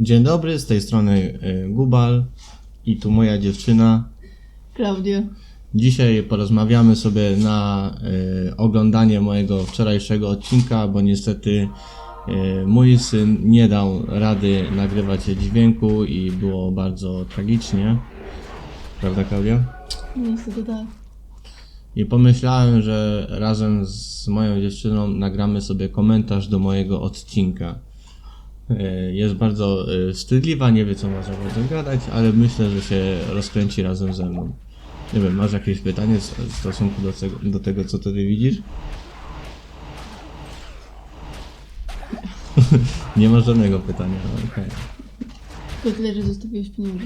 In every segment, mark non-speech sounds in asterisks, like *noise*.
Dzień dobry, z tej strony y, Gubal i tu moja dziewczyna. Klaudia. Dzisiaj porozmawiamy sobie na y, oglądanie mojego wczorajszego odcinka, bo niestety y, mój syn nie dał rady nagrywać dźwięku i było bardzo tragicznie. Prawda, Klaudia? Niestety tak. I pomyślałem, że razem z moją dziewczyną nagramy sobie komentarz do mojego odcinka. E, Jest bardzo e, wstydliwa, nie wie co ma za bardzo gadać, ale myślę, że się rozkręci razem ze mną. Nie wiem, masz jakieś pytanie w stosunku do tego, do tego co ty widzisz? *laughs* nie ma żadnego pytania, no okej. Tylko tyle, że zostawiłeś pieniądze.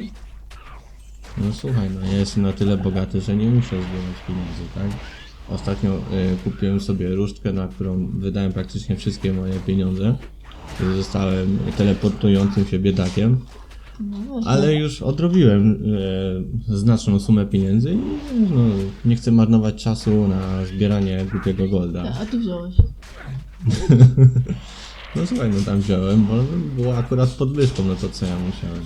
No słuchaj, no ja jestem na tyle bogaty, że nie muszę zbierać pieniędzy, tak? Ostatnio y, kupiłem sobie różdżkę, na którą wydałem praktycznie wszystkie moje pieniądze. Zostałem teleportującym się biedakiem, No właśnie. ale już odrobiłem y, znaczną sumę pieniędzy i no, nie chcę marnować czasu na zbieranie głupiego golda. A, ty wziąłeś. *laughs* No słuchaj, no tam wziąłem, bo było akurat podwyżką na to, co ja musiałem.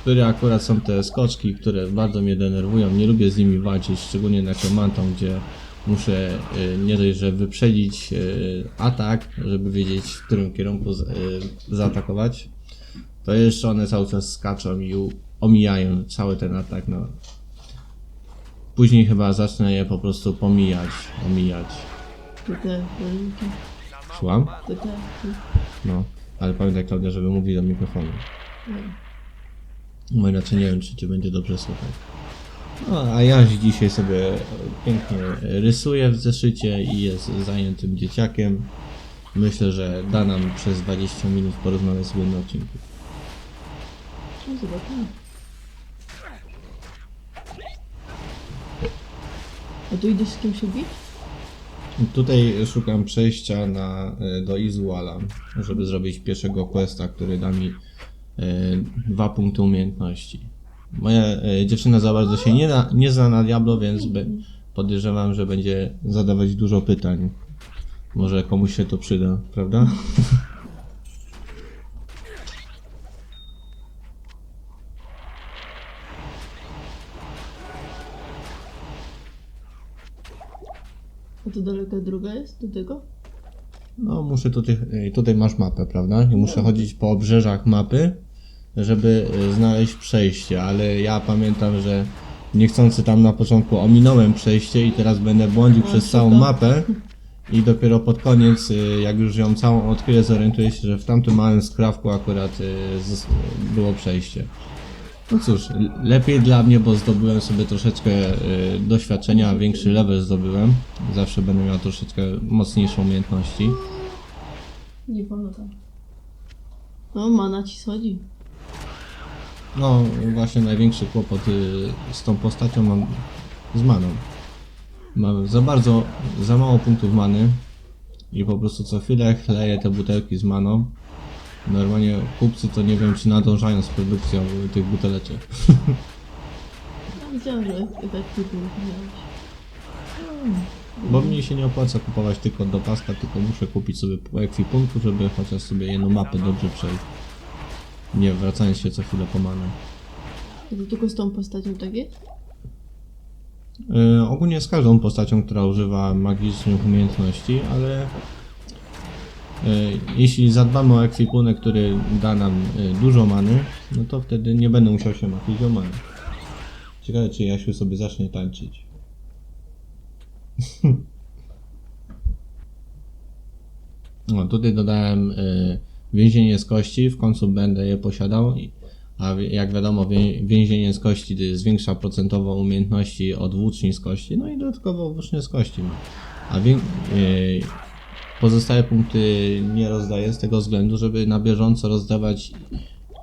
Które akurat są te skoczki, które bardzo mnie denerwują. Nie lubię z nimi walczyć, szczególnie nekromantą, gdzie muszę y, nie dość, że wyprzedzić y, atak, żeby wiedzieć, w którym kierunku y, zaatakować, to jeszcze one cały czas skaczą i omijają cały ten atak, no. Później chyba zacznę je po prostu pomijać, omijać. Ty. No, ale pamiętaj Klaudia, żeby mówić do mikrofonu. No. Bo inaczej nie wiem, czy cię będzie dobrze słychać. No, a ja dzisiaj sobie pięknie rysuję w zeszycie i jest zajętym dzieciakiem. Myślę, że da nam przez 20 minut porozmawiać sobie na odcinku. No zobaczymy. A tu idziesz z kimś bić? Tutaj szukam przejścia na, e, do Izuala, żeby zrobić pierwszego questa, który da mi e, dwa punkty umiejętności. Moja e, dziewczyna za bardzo się nie, na, nie zna na Diablo, więc be, podejrzewam, że będzie zadawać dużo pytań. Może komuś się to przyda, prawda? A to daleka droga jest do tego? No, muszę tutaj, e, tutaj masz mapę, prawda? I muszę chodzić po obrzeżach mapy, żeby e, znaleźć przejście, ale ja pamiętam, że niechcący tam na początku ominąłem przejście i teraz będę błądził O, przez całą super. mapę i dopiero pod koniec, e, jak już ją całą odkryję, zorientuję się, że w tamtym małym skrawku akurat e, było przejście. No cóż, lepiej dla mnie, bo zdobyłem sobie troszeczkę doświadczenia, większy level zdobyłem. Zawsze będę miał troszeczkę mocniejsze umiejętności. Nie wolno tam. No, mana ci schodzi. No, właśnie największy kłopot y, z tą postacią mam z maną. Mam za bardzo, za mało punktów many i po prostu co chwilę chleję te butelki z maną. Normalnie kupcy to nie wiem czy nadążają z produkcją tych buteleczek. Ja widziałam, że efekty tu miałeś. Bo mnie się nie opłaca kupować tylko do paska, tylko muszę kupić sobie po ekwipunku, żeby chociaż sobie jedną mapę dobrze przejść. Nie wracając się co chwilę po manę. To tylko z tą postacią tak jest? E, ogólnie z każdą postacią, która używa magicznych umiejętności, ale e, jeśli zadbamy o ekwipunek, który da nam e, dużo many, no to wtedy nie będę musiał się martwić o manę. Ciekawe, czy Jasiu sobie zacznie tańczyć. *laughs* No, tutaj dodałem więzienie z kości, w końcu będę je posiadał. A jak wiadomo, wię- więzienie z kości zwiększa procentowo umiejętności od włóczni z kości, no i dodatkowo włócznie z kości. A y, pozostałe punkty nie rozdaję z tego względu, żeby na bieżąco rozdawać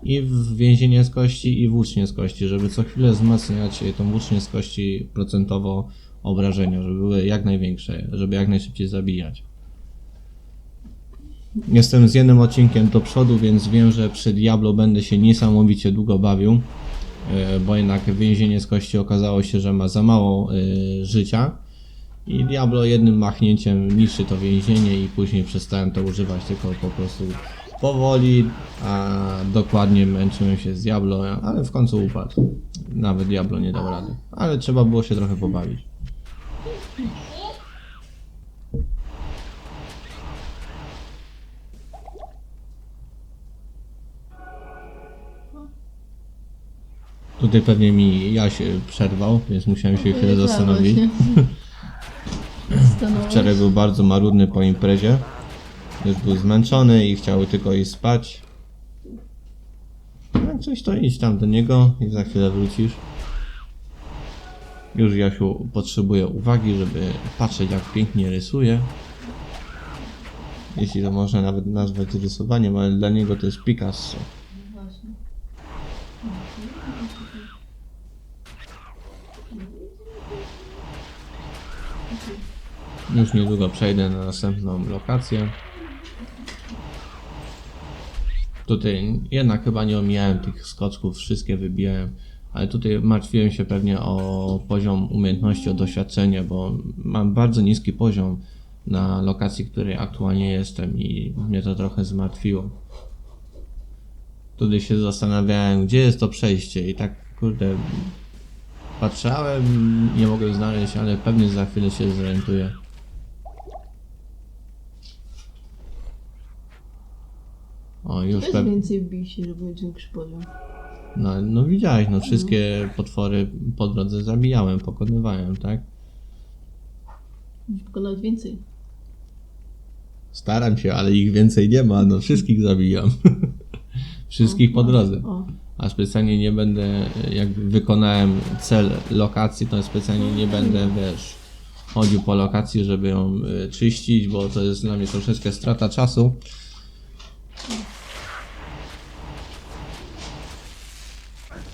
i w więzienie z kości, i włócznie z kości, żeby co chwilę wzmacniać tą włócznię z kości procentowo obrażenia, żeby były jak największe, żeby jak najszybciej zabijać. Jestem z jednym odcinkiem do przodu, więc wiem, że przy Diablo będę się niesamowicie długo bawił, e, bo jednak więzienie z kości okazało się, że ma za mało e, życia i Diablo jednym machnięciem niszczy to więzienie i później przestałem to używać, tylko po prostu powoli, a dokładnie męczyłem się z Diablo, ale w końcu upadł. Nawet Diablo nie dał rady. Ale trzeba było się trochę pobawić. Tutaj pewnie mi Jaś przerwał, więc musiałem się chwilę zastanowić. Stanąłeś. *laughs* Wczoraj był bardzo marudny po imprezie. Już był zmęczony i chciał tylko iść spać. Jak coś to idź tam do niego i za chwilę wrócisz. Już Jasiu potrzebuje uwagi, żeby patrzeć jak pięknie rysuje. Jeśli to można nawet nazwać rysowaniem, ale dla niego to jest Picasso. Właśnie. Już niedługo przejdę na następną lokację. Tutaj jednak chyba nie omijałem tych skoczków, wszystkie wybijałem, ale tutaj martwiłem się pewnie o poziom umiejętności, o doświadczenie, bo mam bardzo niski poziom na lokacji, której aktualnie jestem i mnie to trochę zmartwiło. Tutaj się zastanawiałem, gdzie jest to przejście i tak kurde patrzałem, nie mogłem znaleźć, ale pewnie za chwilę się zorientuję. O, już Weź pewnie. więcej bij się, żeby mieć większy poziom. No, no widziałeś, no wszystkie potwory po drodze zabijałem, pokonywałem, tak? Pokonać więcej. Staram się, ale ich więcej nie ma, no wszystkich zabijam. *laughs* wszystkich po drodze. O, A specjalnie nie będę, jak wykonałem cel lokacji, to specjalnie nie będę, wiesz, chodził po lokacji, żeby ją y, czyścić, bo to jest dla mnie troszeczkę strata czasu.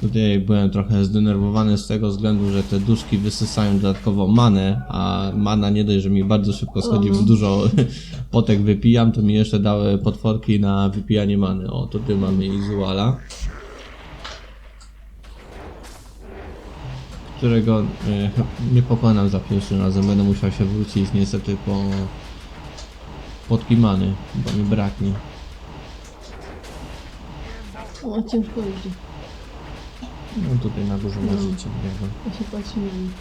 Tutaj byłem trochę zdenerwowany z tego względu, że te duszki wysysają dodatkowo manę, a mana nie dość, że mi bardzo szybko schodzi, Mhm. dużo *laughs* potek wypijam, to mi jeszcze dały potworki na wypijanie many. O, tutaj mamy Izuala. którego e, nie pokonam za pierwszym razem. Będę musiał się wrócić niestety po podki many, bo mi braknie. o ciężko idzie. No tutaj na dużo ma No. życie. jakby. Ja się nim.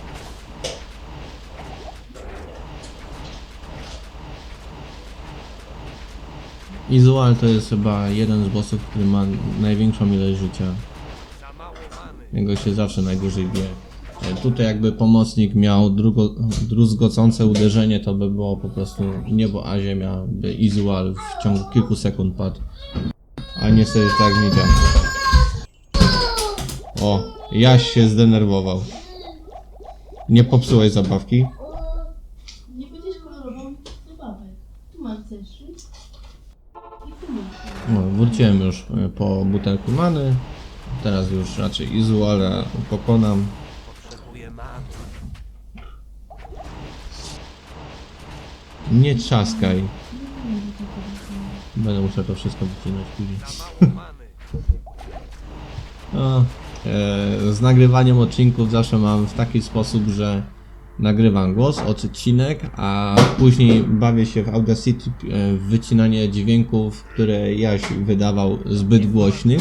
Izual to jest chyba jeden z bossów, który ma największą ilość życia. Jego się zawsze najgorzej bije. E, Tutaj jakby pomocnik miał drugo, druzgocące uderzenie, to by było po prostu niebo a ziemia, by Izual w ciągu kilku sekund padł. A niestety tak nie działa. O, Jaś się zdenerwował. Nie popsułeś zabawki? Nie będziesz kolorową zabawek. Tu masz zeszyt. I tu masz. No, wróciłem już e, po butelku many. Teraz już raczej Izuala pokonam. Potrzebuję many. Nie trzaskaj. Będę musiał to wszystko wycinać później. Za mało many. Z nagrywaniem odcinków zawsze mam w taki sposób, że nagrywam głos, odcinek, a później bawię się w Audacity e, w wycinanie dźwięków, które Jaś wydawał zbyt głośnych.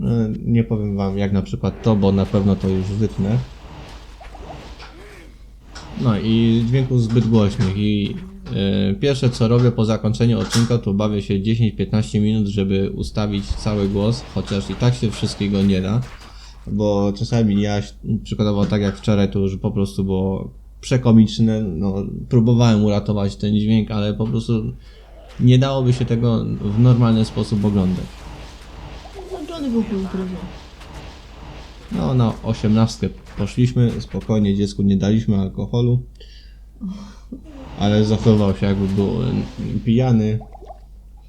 E, Nie powiem wam jak na przykład to, bo na pewno to już wytnę. No i dźwięków zbyt głośnych i e, pierwsze co robię po zakończeniu odcinka to bawię się 10-15 minut, żeby ustawić cały głos, chociaż i tak się wszystkiego nie da, bo czasami ja przykładowo tak jak wczoraj to już po prostu było przekomiczne, no próbowałem uratować ten dźwięk, ale po prostu nie dałoby się tego w normalny sposób oglądać. Włączony był imprezie. No, na osiemnastkę poszliśmy, spokojnie dziecku nie daliśmy alkoholu, *laughs* ale zachował się jakby był e, pijany,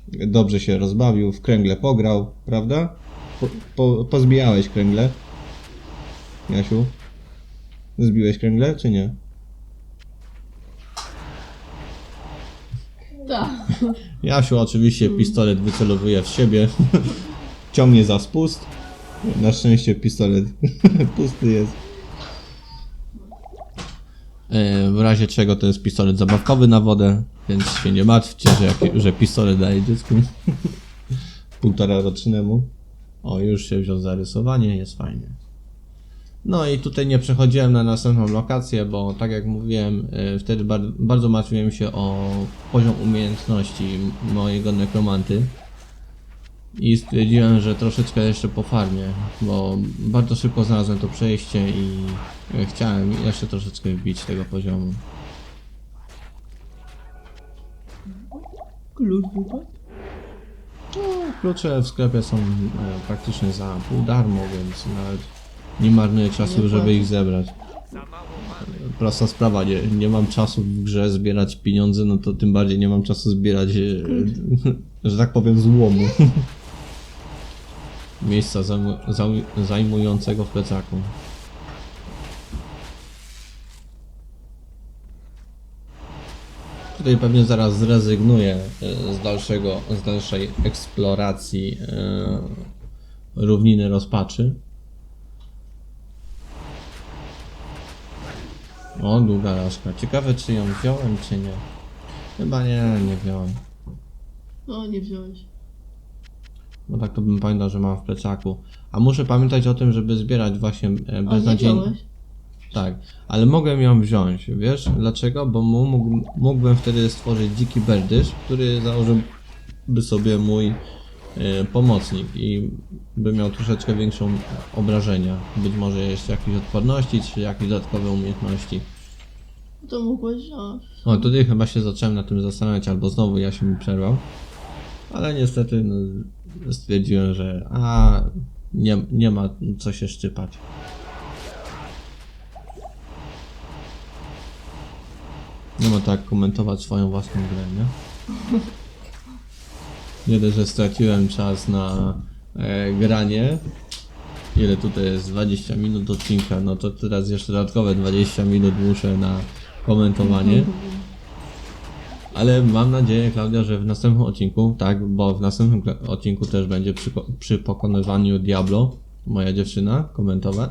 dobrze się rozbawił, w kręgle pograł, prawda? Po, po, pozbijałeś kręgle, Jasiu? Zbiłeś kręgle, czy nie? Tak. Jasiu oczywiście pistolet wycelowuje w siebie, *laughs* ciągnie za spust, na szczęście pistolet *laughs* pusty jest. E, W razie czego to jest pistolet zabawkowy na wodę, więc się nie martwcie, że, jak, że pistolet daje dziecku *laughs* półtora rocznemu. O, już się wziął za rysowanie, jest fajnie. No i tutaj nie przechodziłem na następną lokację, bo tak jak mówiłem, e, wtedy bar bardzo martwiłem się o poziom umiejętności mojego nekromanty. I stwierdziłem, że troszeczkę jeszcze po farmie, bo bardzo szybko znalazłem to przejście i e, chciałem jeszcze troszeczkę wbić tego poziomu. Klucz. No, klucze w sklepie są e, praktycznie za pół darmo, więc nawet nie marnuję czasu, Nie żeby płacę. ich zebrać. Prosta sprawa, nie, nie mam czasu w grze zbierać pieniądze, no to tym bardziej nie mam czasu zbierać, e, *laughs* że tak powiem, złomu. *laughs* Miejsca zajmu, zaj, zajmującego w plecaku. Tutaj pewnie zaraz zrezygnuję e, z dalszego, z dalszej eksploracji e, równiny rozpaczy. O, długa laszka. Ciekawe, czy ją wziąłem, czy nie. Chyba nie, nie wziąłem. O, nie wziąłeś. Bo tak to bym pamiętał, że mam w plecaku. A muszę pamiętać o tym, żeby zbierać właśnie e, beznadziejnie. wziąłeś. Tak, ale mogłem ją wziąć, wiesz? Dlaczego? Bo mu- mógł, mógłbym wtedy stworzyć dziki berdysz, który założyłby sobie mój e, pomocnik i by miał troszeczkę większą obrażenia. Być może jeszcze jakieś odporności, czy jakieś dodatkowe umiejętności. To mogłeś wziąć. O, tutaj chyba się zacząłem na tym zastanawiać, albo znowu ja się mi przerwał. Ale niestety no, stwierdziłem, że a nie, nie ma co się szczypać. Nie ma tak komentować swoją własną grę, nie? *laughs* Nie dość, że straciłem czas na e, granie. Ile tutaj jest? 20 minut odcinka, no to teraz jeszcze dodatkowe 20 minut muszę na komentowanie. *laughs* Ale mam nadzieję, Klaudia, że w następnym odcinku, tak, bo w następnym odcinku też będzie przy, przy pokonywaniu Diablo moja dziewczyna komentować.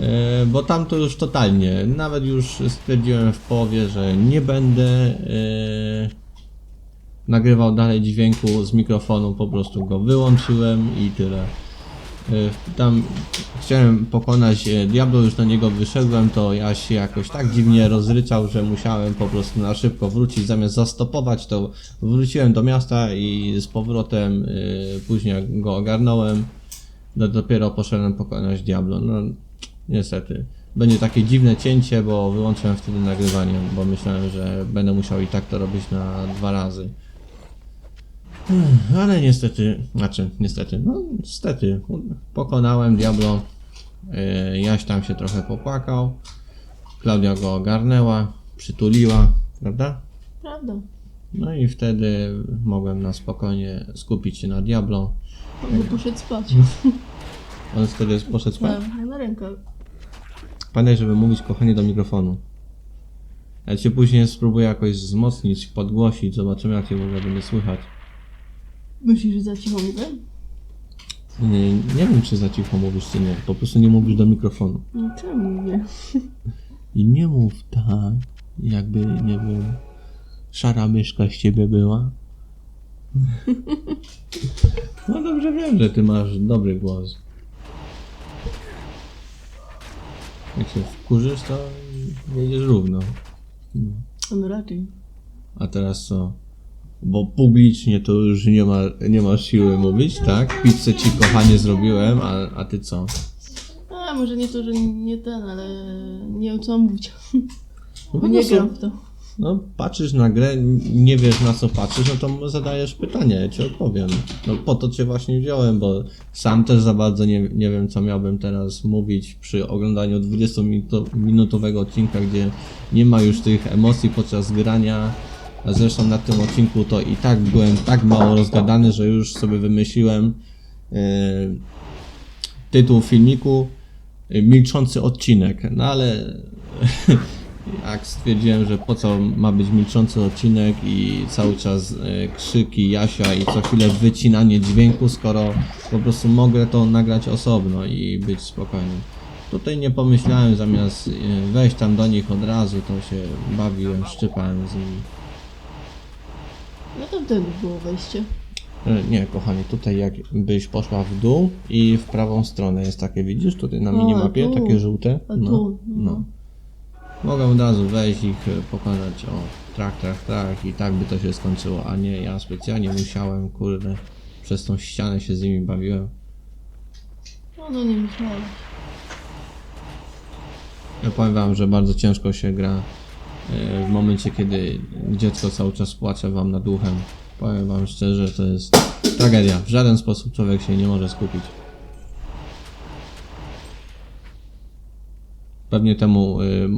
E, bo tam to już totalnie, nawet już stwierdziłem w połowie, że nie będę e, nagrywał dalej dźwięku z mikrofonu, po prostu go wyłączyłem i tyle. E, Tam chciałem pokonać e, Diablo, już na niego wyszedłem, to ja się jakoś tak dziwnie rozryczał, że musiałem po prostu na szybko wrócić. Zamiast zastopować, to wróciłem do miasta i z powrotem e, później go ogarnąłem. No, dopiero poszedłem pokonać Diablo. No niestety. Będzie takie dziwne cięcie, bo wyłączyłem wtedy nagrywanie, bo myślałem, że będę musiał i tak to robić na dwa razy. Ech, Ale niestety, znaczy niestety, no niestety, pokonałem Diablo. Yy, Jaś tam się trochę popłakał. Klaudia go ogarnęła, przytuliła, prawda? Prawda. No i wtedy mogłem na spokojnie skupić się na Diablo. On by poszedł spać. *laughs* On wtedy poszedł spać. Na rękę. Pamiętaj, żeby mówić kochanie do mikrofonu. Ja cię później spróbuję jakoś wzmocnić, podgłosić, zobaczymy jak cię ogóle będzie słychać. Myślisz, że za cicho mówię? Nie, nie wiem czy za cicho mówisz czy nie, po prostu nie mówisz do mikrofonu. No czemu nie? I nie mów tak, jakby, nie wiem, szara myszka z ciebie była. *laughs* No dobrze wiem, że ty masz dobry głos. Jak się wkurzysz, to jedziesz równo. No raczej. A teraz co? Bo publicznie to już nie ma, nie ma siły mówić, tak? Pizzę ci kochanie zrobiłem, a, a ty co? A może nie to, że nie ten, ale nie wiem co mówić. No Bo *laughs* nie gram w to. No, patrzysz na grę, nie wiesz na co patrzysz, no to zadajesz pytanie, ja ci odpowiem. No po to cię właśnie wziąłem, bo sam też za bardzo nie, nie wiem co miałbym teraz mówić przy oglądaniu 20-minutowego odcinka, gdzie nie ma już tych emocji podczas grania. A zresztą na tym odcinku to i tak byłem tak mało rozgadany, że już sobie wymyśliłem e, tytuł filmiku e, Milczący odcinek. No ale *laughs* jak stwierdziłem, że po co ma być milczący odcinek i cały czas e, krzyki Jasia i co chwilę wycinanie dźwięku, skoro po prostu mogę to nagrać osobno i być spokojny. Tutaj nie pomyślałem, zamiast wejść tam do nich od razu, to się bawiłem, szczypałem z nimi. No tam ten było wejście. Y, Nie, kochani, tutaj jakbyś poszła w dół i w prawą stronę jest takie, widzisz, tutaj na A, minimapie, tu. takie żółte. A No, tu, no. no. Mogę od razu wejść ich pokonać, o, trak, trak, trak i tak by to się skończyło, a nie, ja specjalnie musiałem, kurde, przez tą ścianę się z nimi bawiłem. No, no nie myślałem. Ja powiem wam, że bardzo ciężko się gra e, w momencie, kiedy dziecko cały czas płacze wam nad duchem. Powiem wam szczerze, to jest tragedia. W żaden sposób człowiek się nie może skupić. Pewnie temu y,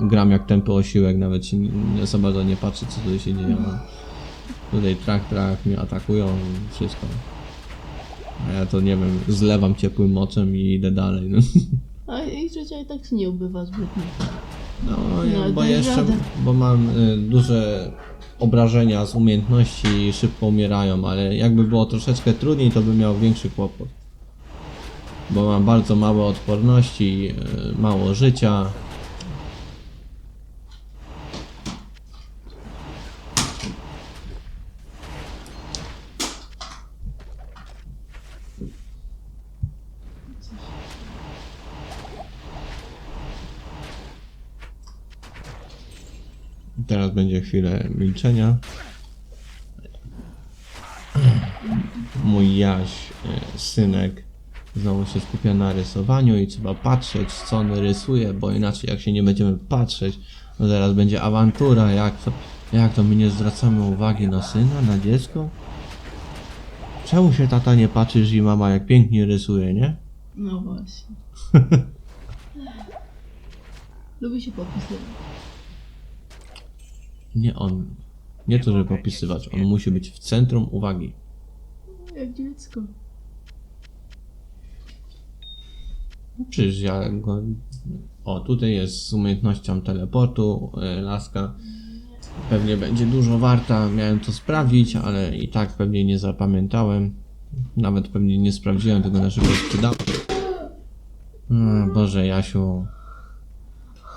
gram jak tępy osiłek, nawet się nie, za bardzo nie patrzy, co tutaj się dzieje. ale Tutaj trak, trak mnie atakują i wszystko. A ja to nie wiem, zlewam ciepłym moczem i idę dalej. No. A ich życia i tak się nie ubywa zbytnio. No, No, ja, bo jeszcze, radę. bo mam y, duże obrażenia z umiejętności i szybko umierają, ale jakby było troszeczkę trudniej, to bym miał większy kłopot. Bo mam bardzo małe odporności, y, mało życia. Teraz będzie chwilę milczenia. Mój Jaś, y, synek, znowu się skupia na rysowaniu i trzeba patrzeć, co on rysuje, bo inaczej jak się nie będziemy patrzeć, no zaraz będzie awantura, jak to, jak to my nie zwracamy uwagi na syna, na dziecko? Czemu się tata nie patrzysz i mama jak pięknie rysuje, nie? No właśnie. *laughs* Lubi się popisywać. Nie on. Nie to, żeby popisywać, on musi być w centrum uwagi. Jak dziecko. Przecież ja go... O, tutaj jest z umiejętnością teleportu e, laska. Pewnie będzie dużo warta, miałem to sprawdzić, ale i tak pewnie nie zapamiętałem. Nawet pewnie nie sprawdziłem tego na szybko sprzedałem. Mm, Boże, Jasiu.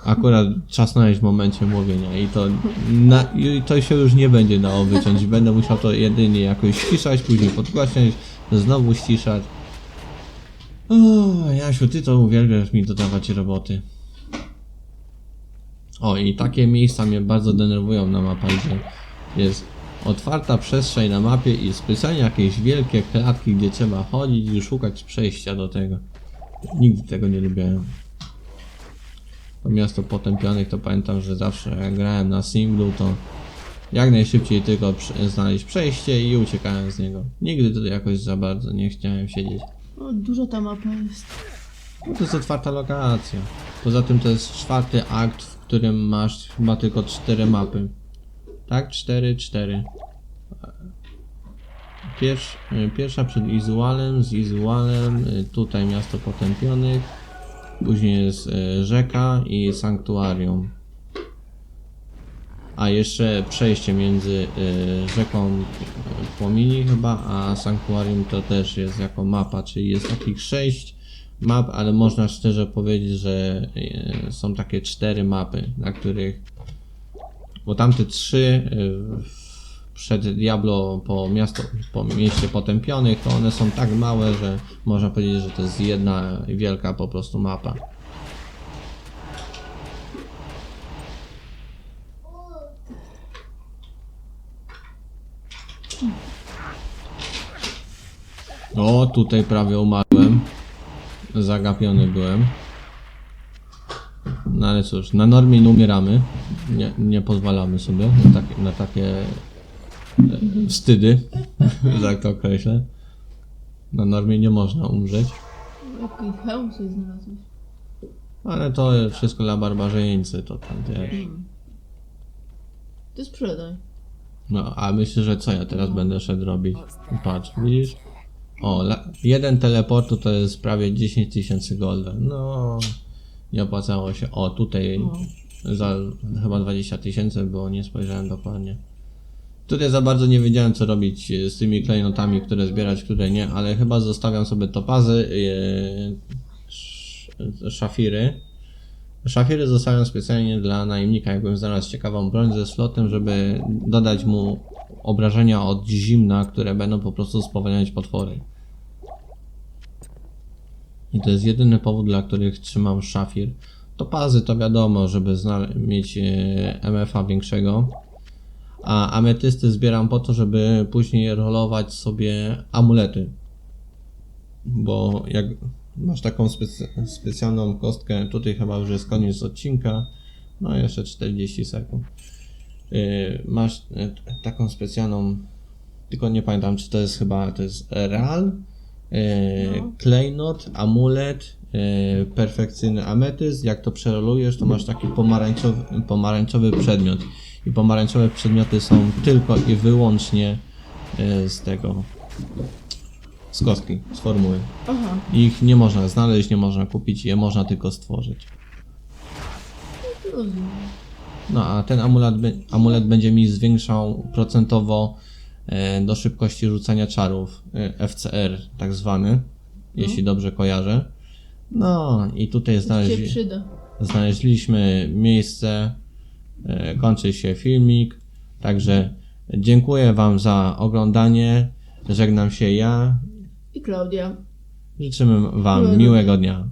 Akurat czasnąłeś w momencie mówienia i to, na, i to się już nie będzie dało wyciąć. Będę musiał to jedynie jakoś ściszać, później podgłaśniać, znowu ściszać. O, Jasiu, ty to uwielbiasz mi dodawać roboty. O, i takie miejsca mnie bardzo denerwują na mapach, gdzie jest otwarta przestrzeń na mapie i specjalnie jakieś wielkie klatki, gdzie trzeba chodzić i szukać przejścia do tego. Nigdy tego nie lubiłem. To miasto potępionych to pamiętam, że zawsze jak grałem na singlu, to jak najszybciej tylko znaleźć przejście i uciekałem z niego. Nigdy to jakoś za bardzo nie chciałem siedzieć. O, duża ta mapa jest. No to jest otwarta lokacja. Poza tym to jest czwarty akt, w którym masz chyba tylko cztery mapy. Tak? Cztery, cztery. Pierwsz, y, pierwsza przed Izualem, z Izualem, y, tutaj miasto potępionych, później jest y, rzeka i sanktuarium. A jeszcze przejście między y, rzeką Płomini chyba, a sanktuarium to też jest jako mapa, czyli jest takich sześć map, ale można szczerze powiedzieć, że y, są takie cztery mapy, na których bo tamte trzy y, przed Diablo po miasto, po mieście potępionych, to one są tak małe, że można powiedzieć, że to jest jedna wielka po prostu mapa. O, tutaj prawie umarłem. Zagapiony byłem. No ale cóż, na normie nie umieramy. Nie, nie pozwalamy sobie na takie, na takie wstydy, że *laughs* tak to określę. Na normie nie można umrzeć. Jaki hełm sobie znalazłeś. Ale to wszystko dla barbarzyńcy, to tam wiesz. Mm. Ty sprzedaj. No, a myślę, że co ja teraz będę szedł robić? Patrz, widzisz? O, jeden teleportu to jest prawie 10 tysięcy golda. No, nie opłacało się. O, tutaj No. za chyba 20 tysięcy było, nie spojrzałem dokładnie. Tutaj za bardzo nie wiedziałem co robić e, z tymi klejnotami, które zbierać, które nie, ale chyba zostawiam sobie topazy, e, sz- szafiry. Szafiry zostawiam specjalnie dla najemnika, jakbym znalazł ciekawą broń ze slotem, żeby dodać mu obrażenia od zimna, które będą po prostu spowalniać potwory. I to jest jedyny powód, dla których trzymam szafir. To pazy to wiadomo, żeby mieć e, MFA większego. A ametysty zbieram po to, żeby później rolować sobie amulety. Bo jak masz taką specy- specjalną kostkę, tutaj chyba już jest koniec odcinka. No jeszcze 40 sekund. Yy, masz t- taką specjalną, tylko nie pamiętam czy to jest chyba, to jest real, yy, No. klejnot, amulet, yy, perfekcyjny ametyst. Jak to przerolujesz, to masz taki pomarańczowy, pomarańczowy przedmiot. I pomarańczowe przedmioty są tylko i wyłącznie yy, z tego, z kostki, z formuły. Aha. Ich nie można znaleźć, nie można kupić, je można tylko stworzyć. Rozumiem. No a ten amulet, amulet będzie mi zwiększał procentowo e, do szybkości rzucania czarów, e, FCR tak zwany, jeśli dobrze kojarzę. No i tutaj znaleźli, znaleźliśmy miejsce, e, kończy się filmik, także dziękuję Wam za oglądanie, żegnam się ja, I Klaudia. życzymy Wam Miłego miłego dnia.